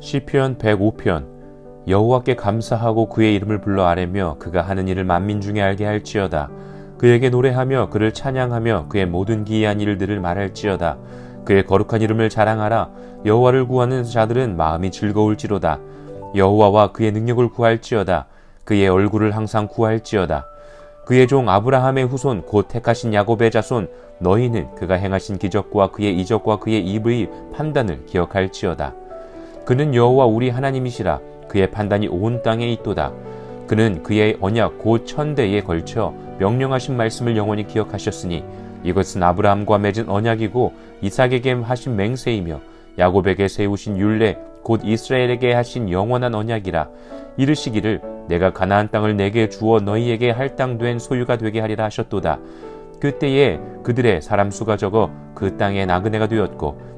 시편 105편 여호와께 감사하고 그의 이름을 불러 아뢰며 그가 하는 일을 만민 중에 알게 할지어다. 그에게 노래하며 그를 찬양하며 그의 모든 기이한 일들을 말할지어다. 그의 거룩한 이름을 자랑하라. 여호와를 구하는 자들은 마음이 즐거울지로다. 여호와와 그의 능력을 구할지어다. 그의 얼굴을 항상 구할지어다. 그의 종 아브라함의 후손 곧 택하신 야곱의 자손 너희는 그가 행하신 기적과 그의 이적과 그의 입의 판단을 기억할지어다 그는 여호와 우리 하나님이시라. 그의 판단이 온 땅에 있도다. 그는 그의 언약 곧 천대에 걸쳐 명령하신 말씀을 영원히 기억하셨으니 이것은 아브라함과 맺은 언약이고 이삭에게 하신 맹세이며 야곱에게 세우신 율례 곧 이스라엘에게 하신 영원한 언약이라. 이르시기를 내가 가나안 땅을 내게 주어 너희에게 할당된 소유가 되게 하리라 하셨도다. 그때에 그들의 사람 수가 적어 그 땅에 나그네가 되었고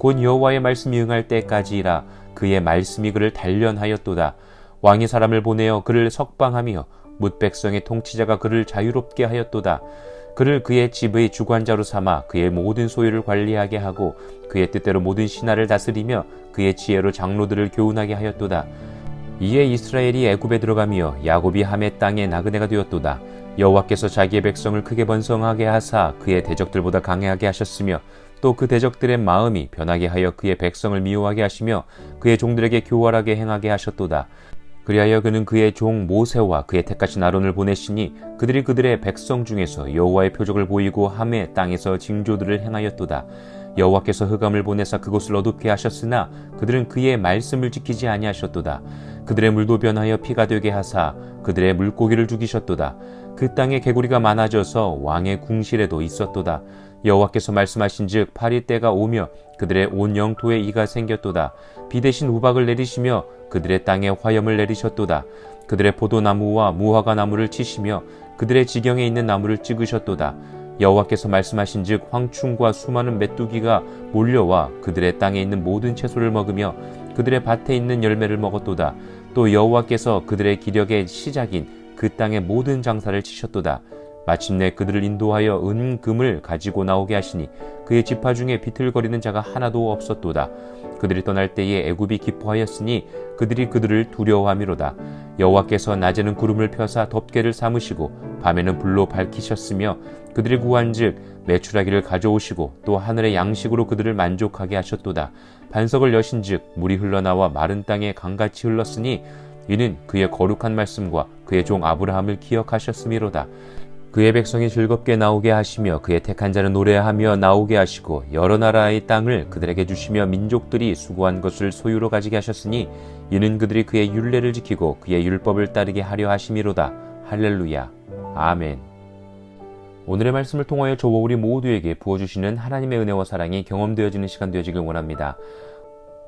곧 여호와의 말씀이 응할 때까지라 그의 말씀이 그를 단련하였도다. 왕이 사람을 보내어 그를 석방하며 뭇 백성의 통치자가 그를 자유롭게 하였도다. 그를 그의 집의 주관자로 삼아 그의 모든 소유를 관리하게 하고 그의 뜻대로 모든 신하를 다스리며 그의 지혜로 장로들을 교훈하게 하였도다. 이에 이스라엘이 애굽에 들어가며 야곱이 함의 땅에 나그네가 되었도다. 여호와께서 자기의 백성을 크게 번성하게 하사 그의 대적들보다 강해하게 하셨으며 또 그 대적들의 마음이 변하게 하여 그의 백성을 미워하게 하시며 그의 종들에게 교활하게 행하게 하셨도다. 그리하여 그는 그의 종 모세와 그의 택하신 아론을 보내시니 그들이 그들의 백성 중에서 여호와의 표적을 보이고 함의 땅에서 징조들을 행하였도다. 여호와께서 흑암을 보내사 그곳을 어둡게 하셨으나 그들은 그의 말씀을 지키지 아니하셨도다. 그들의 물도 변하여 피가 되게 하사 그들의 물고기를 죽이셨도다. 그 땅에 개구리가 많아져서 왕의 궁실에도 있었도다. 여호와께서 말씀하신즉 파리 때가 오며 그들의 온 영토에 이가 생겼도다. 비 대신 우박을 내리시며 그들의 땅에 화염을 내리셨도다. 그들의 포도나무와 무화과 나무를 치시며 그들의 지경에 있는 나무를 찍으셨도다. 여호와께서 말씀하신즉 황충과 수많은 메뚜기가 몰려와 그들의 땅에 있는 모든 채소를 먹으며 그들의 밭에 있는 열매를 먹었도다. 또 여호와께서 그들의 기력의 시작인 그 땅의 모든 장사를 치셨도다. 마침내 그들을 인도하여 은금을 가지고 나오게 하시니 그의 지파 중에 비틀거리는 자가 하나도 없었도다. 그들이 떠날 때에 애굽이 기뻐하였으니 그들이 그들을 두려워함이로다. 여호와께서 낮에는 구름을 펴사 덮개를 삼으시고 밤에는 불로 밝히셨으며 그들이 구한즉 매출하기를 가져오시고 또 하늘의 양식으로 그들을 만족하게 하셨도다. 반석을 여신즉 물이 흘러나와 마른 땅에 강같이 흘렀으니 이는 그의 거룩한 말씀과 그의 종 아브라함을 기억하셨음이로다. 그의 백성이 즐겁게 나오게 하시며 그의 택한 자는 노래하며 나오게 하시고 여러 나라의 땅을 그들에게 주시며 민족들이 수고한 것을 소유로 가지게 하셨으니 이는 그들이 그의 율례를 지키고 그의 율법을 따르게 하려 하심이로다. 할렐루야. 아멘. 오늘의 말씀을 통하여 저와 우리 모두에게 부어주시는 하나님의 은혜와 사랑이 경험되어지는 시간 되어지길 원합니다.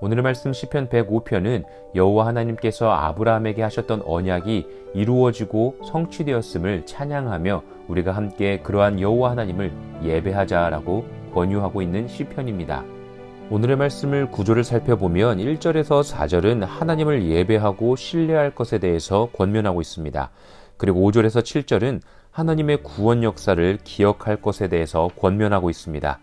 오늘의 말씀 시편 105편은 여호와 하나님께서 아브라함에게 하셨던 언약이 이루어지고 성취되었음을 찬양하며 우리가 함께 그러한 여호와 하나님을 예배하자라고 권유하고 있는 시편입니다. 오늘의 말씀을 구조를 살펴보면 1절에서 4절은 하나님을 예배하고 신뢰할 것에 대해서 권면하고 있습니다. 그리고 5절에서 7절은 하나님의 구원 역사를 기억할 것에 대해서 권면하고 있습니다.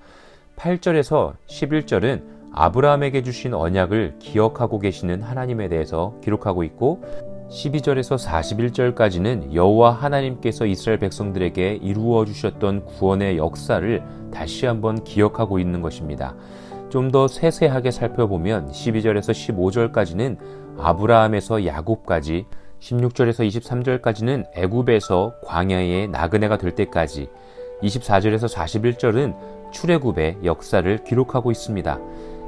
8절에서 11절은 아브라함에게 주신 언약을 기억하고 계시는 하나님에 대해서 기록하고 있고 12절에서 41절까지는 여호와 하나님께서 이스라엘 백성들에게 이루어 주셨던 구원의 역사를 다시 한번 기억하고 있는 것입니다. 좀 더 세세하게 살펴보면 12절에서 15절까지는 아브라함에서 야곱까지 16절에서 23절까지는 애굽에서 광야의 나그네가 될 때까지 24절에서 41절은 출애굽의 역사를 기록하고 있습니다.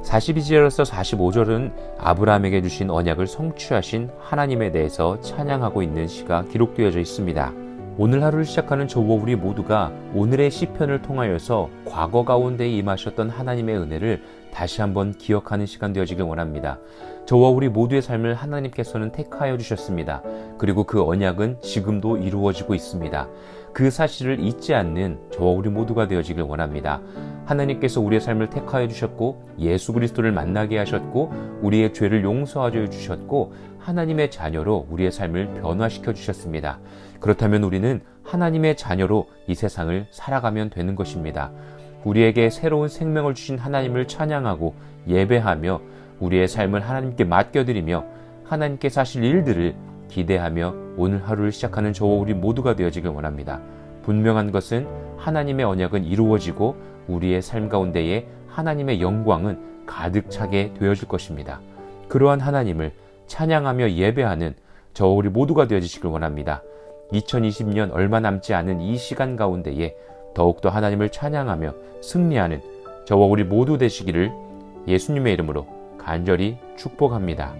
42절에서 45절은 아브라함에게 주신 언약을 성취하신 하나님에 대해서 찬양하고 있는 시가 기록되어져 있습니다. 오늘 하루를 시작하는 저와 우리 모두가 오늘의 시편을 통하여서 과거 가운데 임하셨던 하나님의 은혜를 다시 한번 기억하는 시간 되어지길 원합니다. 저와 우리 모두의 삶을 하나님께서는 택하여 주셨습니다. 그리고 그 언약은 지금도 이루어지고 있습니다. 그 사실을 잊지 않는 저와 우리 모두가 되어지길 원합니다. 하나님께서 우리의 삶을 택하여 주셨고 예수 그리스도를 만나게 하셨고 우리의 죄를 용서하여 주셨고 하나님의 자녀로 우리의 삶을 변화시켜 주셨습니다. 그렇다면 우리는 하나님의 자녀로 이 세상을 살아가면 되는 것입니다. 우리에게 새로운 생명을 주신 하나님을 찬양하고 예배하며 우리의 삶을 하나님께 맡겨드리며 하나님께서 하실 일들을 기대하며 오늘 하루를 시작하는 저와 우리 모두가 되어지길 원합니다. 분명한 것은 하나님의 언약은 이루어지고 우리의 삶 가운데에 하나님의 영광은 가득 차게 되어질 것입니다. 그러한 하나님을 찬양하며 예배하는 저와 우리 모두가 되어지시길 원합니다. 2020년 얼마 남지 않은 이 시간 가운데에 더욱더 하나님을 찬양하며 승리하는 저와 우리 모두 되시기를 예수님의 이름으로 간절히 축복합니다.